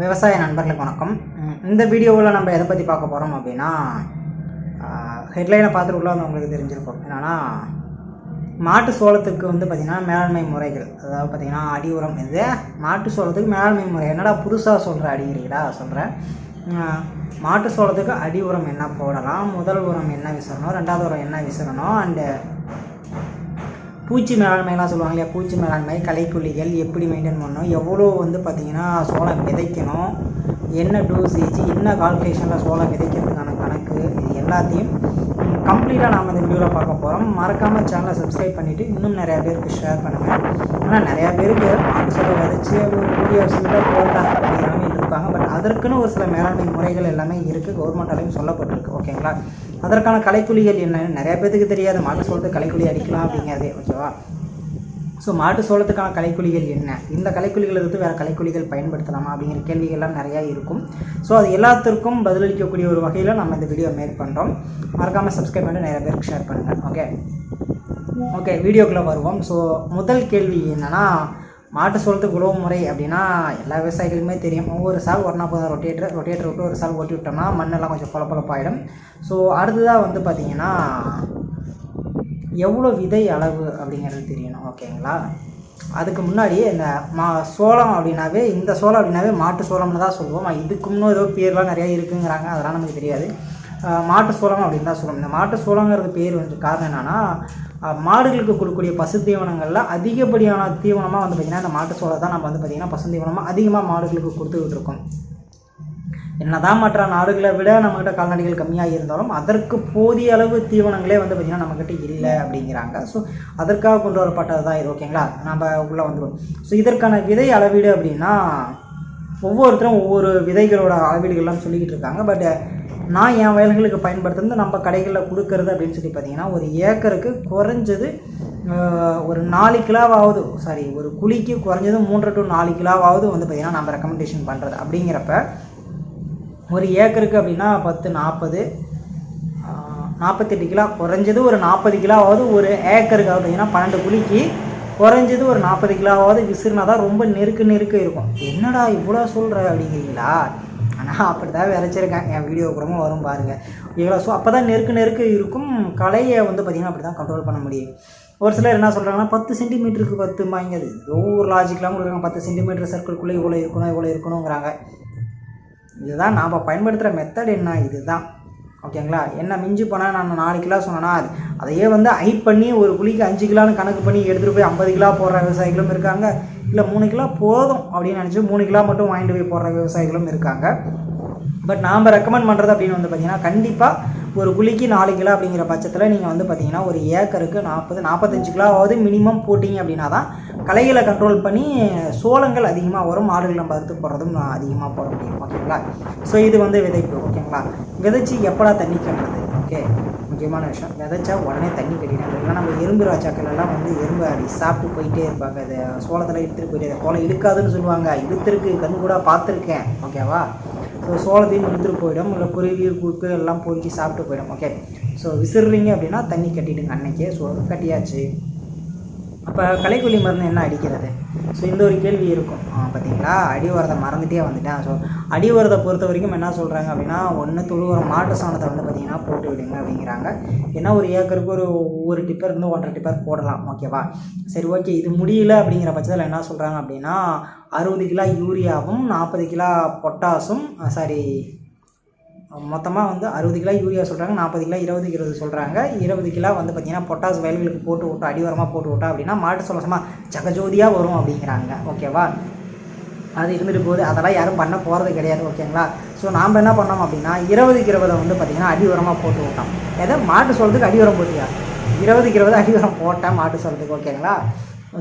விவசாய நண்பர்களுக்கு வணக்கம். இந்த வீடியோவில் நம்ம எதை பற்றி பார்க்க போகிறோம் அப்படின்னா ஹெட்லைனை பார்த்துட்டு உள்ள உங்களுக்கு தெரிஞ்சிருக்கும். என்னன்னா மாட்டு சோளத்துக்கு வந்து பார்த்திங்கன்னா மேலாண்மை முறைகள். அதாவது பார்த்திங்கன்னா அடி உரம் இது. மாட்டு சோளத்துக்கு மேலாண்மை முறை. என்னடா புதுசாக சொல்கிற அடிங்கிறீங்களா சொல்கிறேன் மாட்டு சோளத்துக்கு அடி உரம் என்ன போடலாம்? முதல் உரம் என்ன விசிறணும் ரெண்டாவது உரம் என்ன விசிறணும் அண்டு பூச்சி மேலாண்மைலாம் சொல்லுவாங்க இல்லையா? பூச்சி மேலாண்மை கலைக்குள்ளிகள் எப்படி மெயின்டைன் பண்ணணும் எவ்வளோ வந்து பார்த்திங்கன்னா சோளம் விதைக்கணும் என்ன டோசேஜ் என்ன கால்குலேஷனில் சோளம் விதைக்கிறதுக்கான கணக்கு இது எல்லாத்தையும் கம்ப்ளீட்டாக நாம் இந்த வீடியோவில் பார்க்க போகிறோம் மறக்காமல் சேனலை சப்ஸ்கிரைப் பண்ணிவிட்டு இன்னும் நிறையா பேருக்கு ஷேர் பண்ணுங்கள் ஆனால் நிறையா பேருக்கு மாட்டு சொல்ல விதைச்சி ஒரு வீடியோ போட்டா அப்படிங்கிறவங்க இருப்பாங்க. பட் அதற்குன்னு ஒரு சில மேலாண்மை முறைகள் எல்லாமே இருக்குது கவர்மெண்ட்டாலையும் சொல்லப்பட்டிருக்கு. ஓகேங்களா அதற்கான கலைக்குழிகள் என்னன்னு நிறையா பேருக்கு தெரியாது. மாட்டு சொல்லிட்டு கலைக்குழி அடிக்கலாம் அப்படிங்கிறதே. ஓகேவா ஸோ மாட்டு சோளத்துக்கான கலைக்குழிகள் என்ன? இந்த கலைக்குழிகள் இருந்து வேறு கலைக்குழிகள் பயன்படுத்தலாமா? அப்படிங்கிற கேள்விகள்லாம் நிறையா இருக்கும். ஸோ அது எல்லாத்திற்கும் பதிலளிக்கக்கூடிய ஒரு வகையில் நம்ம இந்த வீடியோ மேக் பண்ணுறோம் மறக்காமல் சப்ஸ்கிரைப் பண்ணி நிறைய பேருக்கு ஷேர் பண்ணுங்கள் ஓகே ஓகே வீடியோக்குள்ளே வருவோம். ஸோ முதல் கேள்வி என்னென்னா மாட்டு சோளத்துக்கு உழவு முறை அப்படின்னா எல்லா விவசாயிகளுமே தெரியும். ஒவ்வொரு சால் ஒன்றா போதும் ரொட்டேட்டர் ரொட்டேட்டர் விட்டு ஒரு சால் ஓட்டி விட்டோம்னா மண்ணெல்லாம் கொஞ்சம் பளபளப்பாயிடும் ஸோ அடுத்ததாக வந்து பார்த்திங்கன்னா எவ்வளோ விதை அளவு அப்படிங்கிறது தெரியணும் ஓகேங்களா? அதுக்கு முன்னாடி இந்த மா சோளம் அப்படின்னாவே இந்த சோளம் அப்படின்னாவே மாட்டு சோளம்னு தான் சொல்லுவோம். இதுக்கு முன்னும் ஏதோ பேர்லாம் நிறையா இருக்குங்கிறாங்க. அதெல்லாம் நமக்கு தெரியாது. மாட்டு சோளம் அப்படின்னு தான் சொல்லுவோம் இந்த மாட்டு சோளங்கிறது பேர் வந்து காரணம் என்னென்னா மாடுகளுக்கு கொடுக்கக்கூடிய பசு தீவனங்களில் அதிகப்படியான தீவனமாக வந்து பார்த்திங்கன்னா இந்த மாட்டு சோளம் தான் நம்ம வந்து பார்த்திங்கன்னா பசு தீவனமாக அதிகமாக மாடுகளுக்கு கொடுத்துக்கிட்டு இருக்கோம். என்னதான் மற்ற நாடுகளை விட நம்மக்கிட்ட கால்நடைகள் கம்மியாக இருந்தாலும் அதற்கு போதிய அளவு தீவனங்களே வந்து பார்த்திங்கன்னா நம்மக்கிட்ட இல்லை அப்படிங்கிறாங்க. ஸோ அதற்காக கொண்டு வரப்பட்டது தான் இது ஓகேங்களா? நம்ம உள்ளே வந்துடும் ஸோ இதற்கான விதை அளவீடு அப்படின்னா ஒவ்வொருத்தரும் ஒவ்வொரு விதைகளோட அளவீடுகள்லாம் சொல்லிக்கிட்டு இருக்காங்க. பட் நான் என் வயல்களுக்கு பயன்படுத்துறது நம்ம கடைகளில் கொடுக்கறது அப்படின்னு சொல்லி பார்த்தீங்கன்னா ஒரு ஏக்கருக்கு குறைஞ்சது ஒரு நாலு கிலோவாவது சாரி ஒரு குழிக்கு குறைஞ்சது மூன்று டு நாலு கிலோவாவது வந்து பார்த்திங்கன்னா நம்ம ரெக்கமெண்டேஷன் பண்ணுறது அப்படிங்கிறப்ப ஒரு ஏக்கருக்கு அப்படின்னா பத்து நாற்பது நாற்பத்தெட்டு கிலோ. குறைஞ்சது ஒரு நாற்பது கிலோவாவது ஒரு ஏக்கருக்கு பார்த்தீங்கன்னா பன்னெண்டு குழிக்கு குறைஞ்சது ஒரு நாற்பது கிலோவாவது விசிறினா தான் ரொம்ப நெருக்கு நெருக்க இருக்கும். என்னடா இவ்வளோ சொல்கிற அப்படிங்கிறீங்களா? ஆனால் அப்படி தான் விளைச்சிருக்கேன் என் வீடியோ கூடமா வரும் பாருங்கள் இவ்வளோ ஸோ அப்போ தான் நெருக்க நெருக்க இருக்கும். கலையை வந்து பார்த்திங்கன்னா அப்படி தான் கண்ட்ரோல் பண்ண முடியும். ஒரு சிலர் என்ன சொல்கிறாங்கன்னா பத்து சென்டிமீட்டருக்கு பத்து மாங்கிறது ஒவ்வொரு லாஜிக்கெலாம் கொடுக்குறாங்க. பத்து சென்டிமீட்டர் சர்க்கிள்குள்ளே இவ்வளோ இருக்கணும் இவ்வளோ இருக்கணுங்கிறாங்க இதுதான் நாம் பயன்படுத்துகிற மெத்தட் என்ன? இதுதான். ஓகேங்களா என்ன மிஞ்சி போனால் நான் நாலு கிலோ சொன்னேன்னா அது அதையே வந்து ஹைட் பண்ணி ஒரு குழிக்கு அஞ்சு கிலோன்னு கணக்கு பண்ணி எடுத்துகிட்டு போய் ஐம்பது கிலோ போடுற விவசாயிகளும் இருக்காங்க. இல்லை மூணு கிலோ போதும் அப்படின்னு நினச்சி மூணு கிலோ மட்டும் வாங்கிட்டு போய் போடுற விவசாயிகளும் இருக்காங்க. பட் நாம் ரெக்கமெண்ட் பண்ணுறது அப்படின்னு வந்து பார்த்தீங்கன்னா கண்டிப்பாக ஒரு குழிக்கு நாலு கிலோ அப்படிங்கிற பட்சத்தில் நீங்கள் வந்து பார்த்தீங்கன்னா ஒரு ஏக்கருக்கு நாற்பது நாற்பத்தஞ்சு கிலோவாவது மினிமம் போட்டிங்க அப்படின்னா தான் களைகளை கண்ட்ரோல் பண்ணி சோளங்கள் அதிகமாக வரும் மாடுகள் நம்ம அறுத்து போடுறதும் நான் அதிகமாக போட முடியும் ஓகேங்களா ஸோ இது வந்து விதைப்பு ஓகேங்களா விதைச்சி எப்படா தண்ணி கட்டுறது? ஓகே முக்கியமான விஷயம். விதைச்சா உடனே தண்ணி கட்டிடுறாங்க இல்லைன்னா நம்ம எறும்பு ராஜாக்கள் எல்லாம் வந்து எறும்பு அடி சாப்பிட்டு போயிட்டே இருப்பாங்க. அது சோளத்தில் இழுத்துட்டு போயிட்டே சோளம் இழுக்காதுன்னு சொல்லுவாங்க. இழுத்துருக்கு கண் கூட பார்த்துருக்கேன் ஓகேவா ஸோ சோளத்தையும் இழுத்துட்டு போயிடும். இல்லை குருவி குறுக்கு எல்லாம் பொறுக்கி சாப்பிட்டு போயிடும் ஓகே ஸோ விசிறுறீங்க அப்படின்னா தண்ணி கட்டிடுங்க அன்னைக்கே. ஸோ கட்டியாச்சு. அப்போ கலைக்கொல்லி மருந்து என்ன அடிக்கிறது? ஸோ இந்த ஒரு கேள்வி இருக்கும். பார்த்தீங்களா அடி உரத்தை மறந்துட்டே வந்துட்டேன். ஸோ அடி உரத்தை பொறுத்த வரைக்கும் என்ன சொல்கிறாங்க அப்படின்னா ஒன்று தொழு மாட்டு சாணத்தை வந்து பார்த்திங்கன்னா போட்டு விடுங்க அப்படிங்கிறாங்க. ஏன்னா ஒரு ஏக்கருக்கு ஒரு ஒரு டிப்பர் இருந்து ஒன்றரை டிப்பர் போடலாம் ஓகேவா சரி ஓகே இது முடியல அப்படிங்கிற பட்சத்தில் என்ன சொல்கிறாங்க அப்படின்னா அறுபது கிலோ யூரியாவும் நாற்பது கிலோ பொட்டாசும் சாரி மொத்தமாக வந்து அறுபது கிலோ யூரியா சொல்கிறாங்க நாற்பது கிலோ இருபது இருபது சொல்கிறாங்க இருபது கிலோ வந்து பார்த்திங்கன்னா பொட்டாஸ் வயல்களுக்கு போட்டு விட்டோம் அடிவாரமாக போட்டு விட்டோம் அப்படின்னா மாட்டு சொல்லசமாக ஜகஜோதியாக வரும் அப்படிங்கிறாங்க. ஓகேவா? அது இருந்துட்டு போகுது. அதெல்லாம் யாரும் பண்ண போகிறது கிடையாது. ஓகேங்களா? ஸோ நாம் என்ன பண்ணோம் அப்படின்னா இருபதுக்கு இருபதை வந்து பார்த்திங்கன்னா அடி உரமாக போட்டு விட்டோம். எதை? மாட்டு சொல்கிறதுக்கு அடி உரம் போட்டியா? இருபதுக்கு இருபது அடி உரம் போட்டேன் மாட்டு சொல்கிறதுக்கு ஓகேங்களா?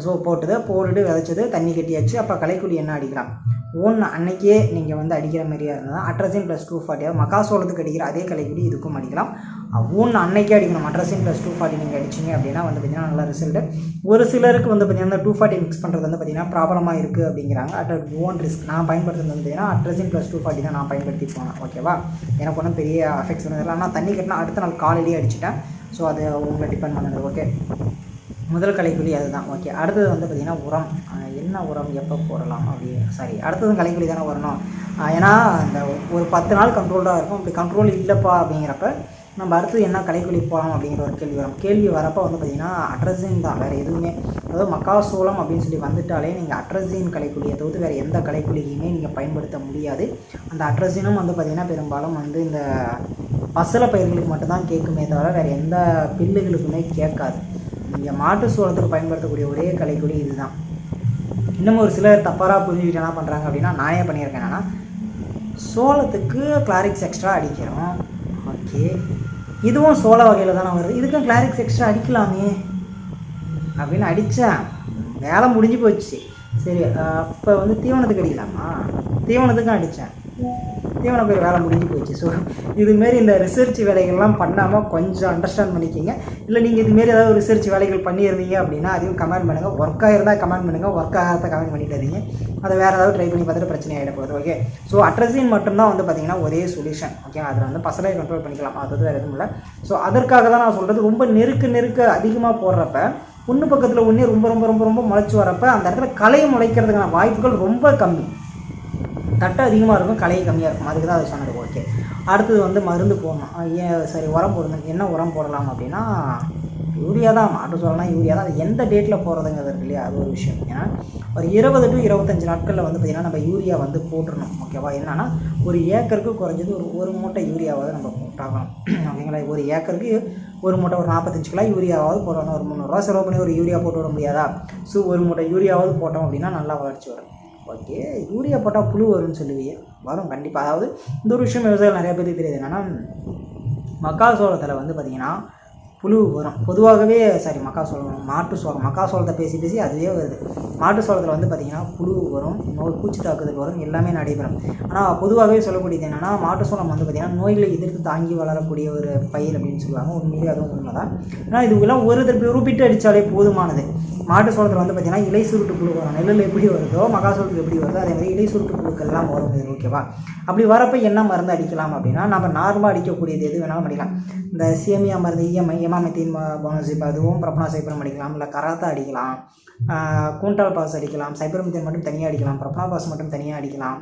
ஸோ போட்டது போட்டுட்டு விதைச்சது தண்ணி கட்டியாச்சு. அப்போ களைக்குழி என்ன அடிக்கலாம் ஒன்று அன்னைக்கே நீங்கள் வந்து அடிக்கிற மாதிரியா இருந்தால் அட்ரஸின் ப்ளஸ் டூ ஃபார்ட்டியாக மக்காசோளத்துக்கு அடிக்கிற அதே கலைக்குடி இதுக்கும் அடிக்கலாம். ஒன்று அன்னைக்கே அடிக்கணும். அட்ரஸின் ப்ளஸ் டூ ஃபார்ட்டி நீங்கள் அடிச்சிங்க அப்படின்னா வந்து பார்த்திங்கன்னா நல்ல ரிசல்ட்டு ஒரு சிலருக்கு வந்து பார்த்திங்கன்னா டூ ஃபார்ட்டி மிக்ஸ் பண்ணுறது வந்து பார்த்திங்கன்னா ப்ராப்ளமாக இருக்குது அப்படிங்கிறாங்க. அட் ஓன் ரிஸ்க் நான் பயன்படுத்துறது வந்து பார்த்திங்கன்னா அட்ரஸின் ப்ளஸ் டூ ஃபார்ட்டி தான் நான் பயன்படுத்தி போனேன். ஓகேவா எனக்கு ஒன்றும் பெரிய அஃபெக்ட்ஸ் இருந்ததில்லை ஆனால் தண்ணி கட்டினா அடுத்த நாள் காலையிலேயே அடிச்சிட்டேன். ஸோ அது உங்களை டிபெண்ட் பண்ணுது. ஓகே முதல் கலைக்குழி அதுதான். ஓகே அடுத்தது வந்து பார்த்திங்கன்னா உரம். என்ன உரம் எப்போ போடலாம் அப்படி சாரி அடுத்ததும் கலைக்குழி தானே வரணும். ஏன்னா இந்த ஒரு பத்து நாள் கண்ட்ரோல்டாக இருக்கும். அப்படி கண்ட்ரோல் இல்லைப்பா அப்படிங்கிறப்ப நம்ம அடுத்து என்ன கலைக்குழி போகலாம் அப்படிங்கிற ஒரு கேள்வி வரும். கேள்வி வரப்போ வந்து பார்த்திங்கன்னா அட்ரஸின் தான். வேறு எதுவுமே அதாவது மக்காசோளம் அப்படின்னு சொல்லி வந்துட்டாலே நீங்கள் அட்ரஸின் கலைக்குழியை தவிர்த்து வேறு எந்த கலைக்குழியுமே நீங்கள் பயன்படுத்த முடியாது. அந்த அட்ரஸினும் வந்து பார்த்திங்கன்னா பெரும்பாலும் வந்து இந்த பசலை பயிர்களுக்கு மட்டும்தான் கேட்குமே தவிர வேறு எந்த பில்லுகளுக்குமே கேட்காது. இங்கே மாட்டு சோளத்துக்கு பயன்படுத்தக்கூடிய ஒரே கலைக்குடி இதுதான். இன்னமும் ஒரு சிலர் தப்பாராக புரிஞ்சுக்கிட்டு என்ன பண்ணுறாங்க அப்படின்னா நான் ஏன் பண்ணியிருக்கேன் என்னன்னா சோளத்துக்கு கிளாரிக்ஸ் எக்ஸ்ட்ரா அடிக்கிறோம். ஓகே இதுவும் சோள வகையில் தானே வருது. இதுக்கும் கிளாரிக்ஸ் எக்ஸ்ட்ரா அடிக்கலாமே. அப்படின்னு அடித்தேன் வேலை முடிஞ்சு போச்சு. சரி அப்போ வந்து தீவனத்துக்கு அடிக்கலாமா? தீவனத்துக்கும் அடித்தேன் தீவன பேர் வேலை முடிஞ்சு போச்சு. ஸோ இதுமாரி இந்த ரிசர்ச் வேலைகள்லாம் பண்ணாமல் கொஞ்சம் அண்டர்ஸ்டாண்ட் பண்ணிக்கிங்க. இல்லை நீங்கள் இதுமாரி ஏதாவது ரிசர்ச் வேலைகள் பண்ணியிருந்தீங்க அப்படின்னா அதையும் கமெண்ட் பண்ணுங்கள் ஒர்க் ஆகிருந்தால் கமெண்ட் பண்ணுங்கள் ஒர்க் ஆகாத கமெண்ட் பண்ணிட்டாதீங்க அதை வேறு ஏதாவது ட்ரை பண்ணி பார்த்துட்டு பிரச்சனை ஆகிட போகுது. ஓகே ஸோ அட்ரஸின் மட்டும்தான் வந்து பார்த்தீங்கன்னா ஒரே சொல்யூஷன் ஓகே அதில் வந்து பசங்களை கண்ட்ரோல் பண்ணிக்கலாம். அது வேறு எதுவும் இல்லை. ஸோ அதற்காக தான் நான் சொல்கிறது ரொம்ப நெருக்க நெருக்க அதிகமாக போடுறப்ப ஒன்று பக்கத்தில் ஒன்றே ரொம்ப ரொம்ப ரொம்ப ரொம்ப முளைச்சி வரப்ப அந்த இடத்துல களை முளைக்கிறதுக்கான வாய்ப்புகள் ரொம்ப கம்மி. தட்டை அதிகமாக இருக்கும் கலையை கம்மியாக இருக்கும். அதுக்கு தான் அது சொன்னது. ஓகே அடுத்தது வந்து மருந்து போடணும். ஏன் சரி உரம் போடணும். என்ன உரம் போடலாம் அப்படின்னா யூரியா தான். மாட்டு சொல்லலாம் யூரியா தான். அது எந்த டேட்டில் போடுறதுங்கிறது இருக்கு இல்லையா? அது ஒரு விஷயம். ஏன்னா ஒரு இருபது டு இருபத்தஞ்சு நாட்களில் வந்து பார்த்திங்கன்னா நம்ம யூரியா வந்து போட்டுடணும் ஓகேவா என்னென்னா ஒரு ஏக்கருக்கு குறைஞ்சது ஒரு ஒரு மூட்டை யூரியாவாவது நம்ம போட்டாகணும். ஓகேங்களா? ஒரு ஏக்கருக்கு ஒரு மூட்டை ஒரு நாற்பத்தஞ்சு கிலோ யூரியாவது போடணும். ஒரு முந்நூறுரூவா செலவு பண்ணி ஒரு யூரியா போட்டு விட முடியாதா? ஸோ ஒரு மூட்டை யூரியாவாவது போட்டோம் அப்படின்னா நல்லா வளர்ச்சி வரும். ஓகே யூரியா போட்டால் புழு வரும்னு சொல்லுவீங்க. வரும் கண்டிப்பாக அதாவது இந்த ஒரு விஷயம் விவசாயிகள் நிறைய பேருக்கு தெரியுது. என்னென்னா மக்காசோளத்தில் வந்து பார்த்திங்கன்னா புழு வரும். பொதுவாகவே சாரி மக்காசோளம் மாட்டு சோளம் மக்காசோளத்தை பேசி பேசி அதுவே வருது. மாட்டு சோளத்தில் வந்து பார்த்திங்கன்னா புழு வரும் நோய் பூச்சி தாக்குதல் வரும் எல்லாமே நடைபெறும். ஆனால் பொதுவாகவே சொல்லக்கூடியது என்னென்னா மாட்டு சோளம் வந்து பார்த்திங்கன்னா நோய்களை எதிர்த்து தாங்கி வளரக்கூடிய ஒரு பயிர் அப்படின்னு சொல்லுவாங்க. உண்மையிலே அதுவும் உண்மை தான் ஆனால் இதுக்கெல்லாம் ஒரு தடவை ரூபிட்டு அடித்தாலே போதுமானது. மாட்டு சோளத்தில் வந்து பார்த்திங்கன்னா இலை சுருட்டு புழு வரும். நெல்லில் எப்படி வருதோ மகாசோளத்துக்கு எப்படி வருதோ அதே மாதிரி இலை சுருட்டு புழுக்கள்லாம் வரும் இது ஓகேவா? அப்படி வரப்போ என்ன மருந்து அடிக்கலாம் அப்படின்னா நம்ம நார்மலாக அடிக்கக்கூடியது எது வேணாலும் அடிக்கலாம். இந்த சேமியா மருந்து இஎம்ஐ எமாமெத்தின் போனசிப் அதுவும் பிரபனா சைபரம் அடிக்கலாம் இல்லை கராத்தா அடிக்கலாம் கூண்டால் பாஸ் அடிக்கலாம் சைப்பரமித்தின் மட்டும் தனியாக அடிக்கலாம் பிரபனா பாஸ் மட்டும் தனியாக அடிக்கலாம்.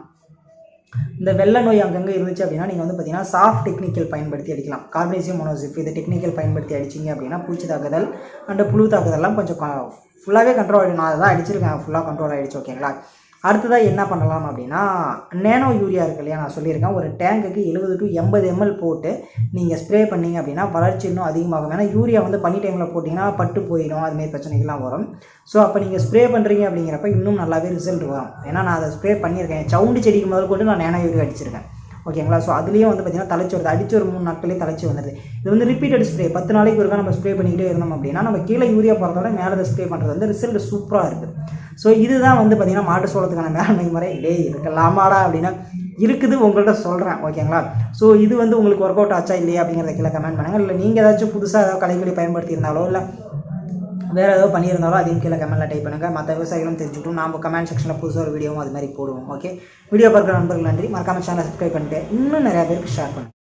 இந்த வெள்ள நோய் அங்கங்கே இருந்துச்சு அப்படின்னா நீங்கள் வந்து பார்த்தீங்கன்னா சாஃப்ட் டெக்னிக்கல் பயன்படுத்தி அடிக்கலாம். கார்பனேசியம் மோனோசிப் இது டெக்னிக்கல் பயன்படுத்தி அடிச்சிங்க அப்படின்னா பூச்சி தாக்குதல் அண்டு புழு தாக்குதல்லாம் கொஞ்சம் ஃபுல்லாகவே கண்ட்ரோல் ஆகிடும் நான் அதை தான் அடிச்சிருக்கேன் ஃபுல்லாக கண்ட்ரோல் ஆகிடுச்சு ஓகேங்களா அடுத்ததாக என்ன பண்ணலாம் அப்படின்னா நேனோ யூரியா இருக்கு இல்லையா நான் சொல்லியிருக்கேன். ஒரு டேங்குக்கு எழுபது டு எண்பது எம்எல் போட்டு நீங்கள் ஸ்ப்ரே பண்ணீங்க அப்படின்னா வளர்ச்சி இன்னும் அதிகமாகும். ஏன்னா யூரியா வந்து பனி டைமில் போட்டிங்கன்னா பட்டு போயிடும். அதுமாரி பிரச்சனைகள்லாம் வரும். ஸோ அப்போ நீங்கள் ஸ்ப்ரே பண்ணுறீங்க அப்படிங்கிறப்ப இன்னும் நல்லாவே ரிசல்ட் வரும். ஏன்னா நான் அதை ஸ்ப்ரே பண்ணியிருக்கேன். சவுண்டு செடிக்கு முதல் கொண்டு நான் நேனோ யூரியா அடிச்சிருக்கேன். ஓகேங்களா? ஸோ அதுலேயும் வந்து பார்த்திங்கன்னா தலைச்சி வருது. அடிச்சு ஒரு மூணு நாட்களே தலைச்சி வந்துடுது இது வந்து ரிப்பீட்டட் ஸ்ப்ரே பத்து நாளைக்கு ஒருக்கா நம்ம ஸ்ப்ரே பண்ணிக்கிட்டே இருந்தோம் அப்படின்னா நம்ம கீழே யூரியா போகிறதோட மேலே ஸ்ப்ரே பண்ணுறது வந்து ரிசல்ட் சூப்பராக இருக்குது ஸோ இதுதான் வந்து பார்த்திங்கன்னா மாட்டு சோளத்துக்கான மேலாண்மை முறை டே இருக்கலாமாடா அப்படின்னா இருக்குது உங்கள்கிட்ட சொல்கிறேன் ஓகேங்களா ஸோ இது வந்து உங்களுக்கு ஒர்க் அவுட் ஆச்சா இல்லையா அப்படிங்கிறத கீழே கமெண்ட் பண்ணுங்கள் இல்லை நீங்கள் ஏதாச்சும் புதுசாக ஏதாவது கலைகளை பயன்படுத்தியிருந்தாலோ இல்லை வேறு ஏதோ பண்ணியிருந்தாலும் அதையும் கீழே கமெண்ட்டில் டைப் பண்ணுங்கள் மற்ற விவசாயிகளும் தெரிஞ்சுக்கிட்டோம். நம்ம கமெண்ட் செக்ஷனில் புதுசாக ஒரு வீடியோவும் அது மாதிரி போடுவோம். ஓகே வீடியோ பார்க்குற நண்பர்கள் நன்றி. மறக்காமல் சேனலை சப்ஸ்கிரைப் பண்ணிட்டு இன்னும் நிறையா பேருக்கு ஷேர் பண்ணுங்கள்